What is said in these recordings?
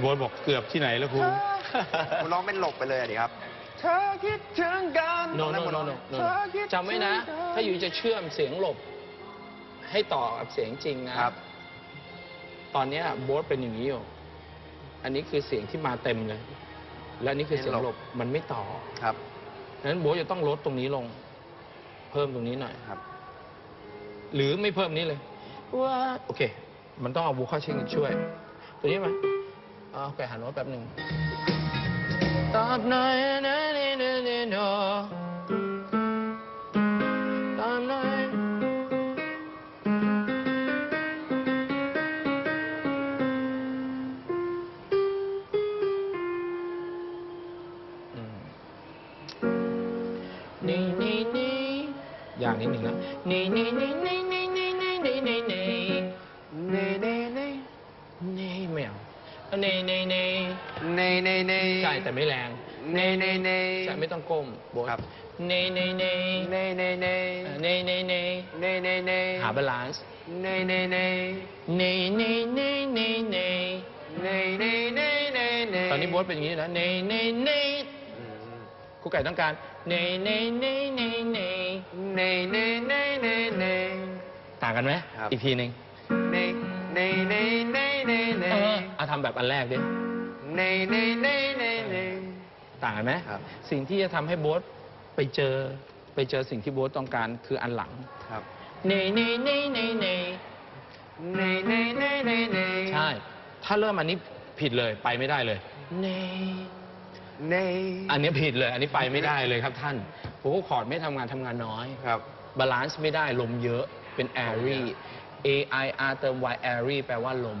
โบ๊ทบอกเกือบที่ไหนแล้วครู คุณร้องเป็นหลบไปเลยอะดิครับ เธอคิดถึงกันโนโน โน โน โนจำไว้นะ ถ้าอยู่จะเชื่อมเสียงหลบ ให้ต่อกับเสียงจริงนะครับ ตอนเนี้ยโบ๊ทเป็นอย่างนี้อยู่ อันนี้คือเสียงที่มาเต็มเลย และอันนี่คือเสียงหลบมันไม่ต่อครับดังนั้นโบ๊ทจะต้องลดตรงนี้ลง เพิ่มตรงนี้หน่อยครับ หรือไม่เพิ่มนี้เลยว่าโอเค มันต้องเอาบูคาชิงช่วย ตัวนี้ไหมเอาโอเคหันโน้ตแป๊บหนึ่งตอบหน่อยนะนี่นี่นี่โนตอบหน่อยอืมนี่นี่นี่อย่างนิดหนึ่งนะนี่นี่นี่นี่นี่นี่นี่นี่นี่นี่เน่เน่เน่นี่ไม่เอา เน่เน่เน่เน่เน่เน่ใช่แต่ไม่แรงเน่เน่เน่ใช่ไม่ต้องก้มโบทครับเน่เน่เน่เน่เน่เน่เอ่อเน่เน่เน่เน่เน่เน่หาบาลานซ์เน่เน่เน่เน่เน่เน่เน่เน่เน่เน่เน่เน่เน่ตอนนี้โบทเป็นอย่างนี้นะเน่เน่เน่อืมครูไก่ต้องการเน่เน่เน่เน่เน่เน่เน่เน่เน่เน่ต่างกันไหมครับ อีกทีหนึ่งเน่เน่เน่เน่เน่เน่เออเอา ทำแบบอันแรกดิเน่เน่เน่เน่เน่ต่างกันไหมครับสิ่งที่จะทำให้โบทไปเจอไปเจอสิ่งที่โบทต้องการคืออันหลังครับเน่เน่เน่เน่เน่เน่เน่เน่เน่เน่ใช่ ถ้าเริ่มอันนี้ผิดเลยไปไม่ได้เลยเน่เน่อันนี้ผิดเลย อันนี้ไปไม่ได้เลยครับท่านโอ้คอร์ดไม่ทำงานทำงานน้อย ครับ บาลานซ์ไม่ได้ลมเยอะเป็น airy a i r เติม y airy แปลว่าลม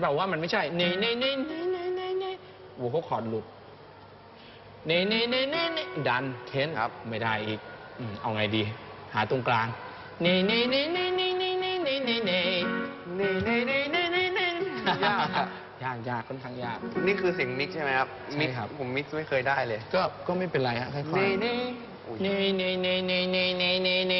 เน่เน่เน่เห็นเปล่าว่ามันไม่ใช่เน่เน่เน่เน่เน่เน่เน่โว้เขาคอร์ดหลุดเน่เน่เน่เน่เน่ดันเค้นครับไม่ได้อีกอืมเอาไงดี หาตรงกลางเน่เน่เน่เน่เน่เน่เน่เน่เน่เน่เน่เน่เน่เน่เน่เน่ยากครับ ยากยากค่อนข้างยาก นี่คือเสียงมิกซ์ใช่ไหมครับใช่มิกซ์ครับ ผมมิกซ์ไม่เคยได้เลย ก็ก็ไม่เป็นไรฮะค่อยๆ เน่เน่อุ๊ยเน่เน่เน่เน่เน่เน่เน่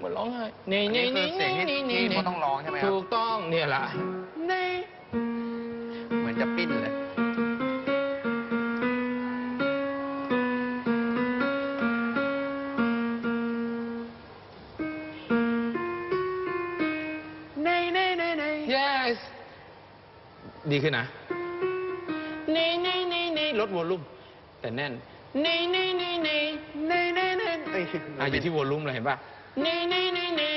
เหมือนร้องไห้เน่อันเน่นี้คือเน่เสียงเน่ที่เน่ที่เน่เขาต้องร้องใช่ไหมครับถูกต้องเนี่ยแหละเน่เหมือนจะปิ้นเลยเน่เน่เน่เน่ yes ดีขึ้นนะเน่เน่เน่เน่ลดวอลลุ่มแต่แน่นเน่เน่เน่เน่เน่เน่เน่เอ้ยอะอยู่ที่วอลลุ่มเลยเห็นป่ะเน่เน่เน่เน่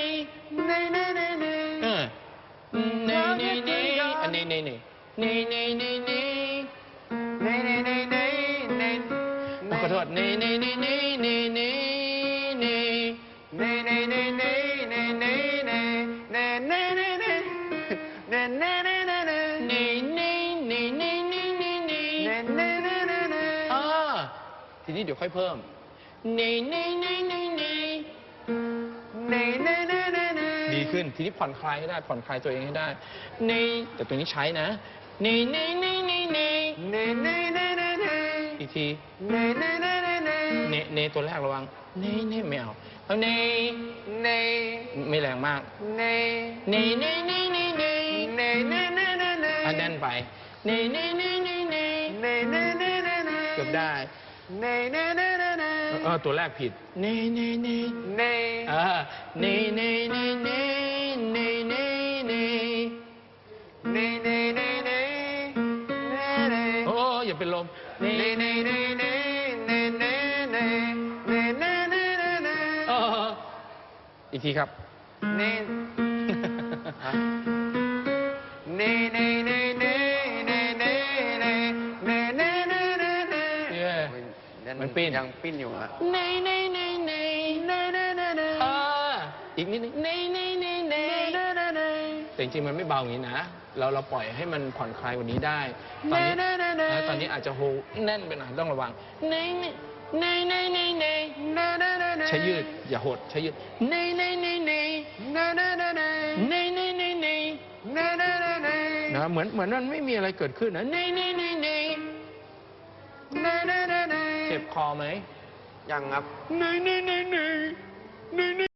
เน่เน่เน่เน่เออเน่เน่เน่อันเน่เน่เน่เน่เน่เน่เน่เน่เน่เน่เน่ขอโทษนี่นี่นี่นี่นี่นี่นี่เน่เน่เน่เน่เน่เน่เน่เน่เน่เน่เน่เน่เน่เน่เน่เน่นี่นี่นี่นี่นี่นี่นี่เน่เน่เน่เน่เน่อ่าทีนี้เดี๋ยวค่อยเพิ่มนี่นี่นี่ นี่นี่เน่เน่เน่เน่เน่ดีขึ้น ทีนี้ผ่อนคลายให้ได้ ผ่อนคลายตัวเองให้ได้นี่แต่ตัวนี้ใช้นะนี่นี่นี่นี่นี่เน่เน่เน่เน่เน่อีกทีเน่เน่เน่เน่เน่เนเนตัวแรกระวังเนเนไม่เอาเอาเนเน่ไม่แรงมากเน่เนเนเนเนเนเน่เน่เน่เน่เน่อันแน่นไปเนเนเนเนเนเน่เน่เน่เน่เน่เกือบได้ เน่เน่เน่เน่เน่เออตัวแรกผิดเนเนเนเน่อ่าเนเนเนเนเนเนเนเน่เน่เน่เน่เน่เน่โอ้อย่าเป็นลมเนเน่เน่เน่เน่เน่เน่เน่เน่เน่เน่เน่เน่เอออีกทีครับเน่ มันปิ้น ยังปิ้นอยู่อะเนเนเนเนเน่เน่เน่เน่อ่าอีกนิดนึงเนเนเนเนเน่เน่เน่แต่จริงๆมันไม่เบาอย่างนี้นะ เราเราปล่อยให้มันผ่อนคลายกว่านี้ได้ ตอนนี้เน่เน่เน่นะตอนนี้อาจจะโฮแน่นไปหน่อยต้องระวังเนเนเนเนเนเนเน่เน่เน่เน่ใช้ยืดอย่าหดใช้ยืดเนเนเนเนเน่เน่เน่เน่เนเนเนเนเน่เน่เน่เน่นะเหมือนเหมือนมันไม่มีอะไรเกิดขึ้นนะเนเนเน คอไหมยังครับหนไหนไหนไหนไหน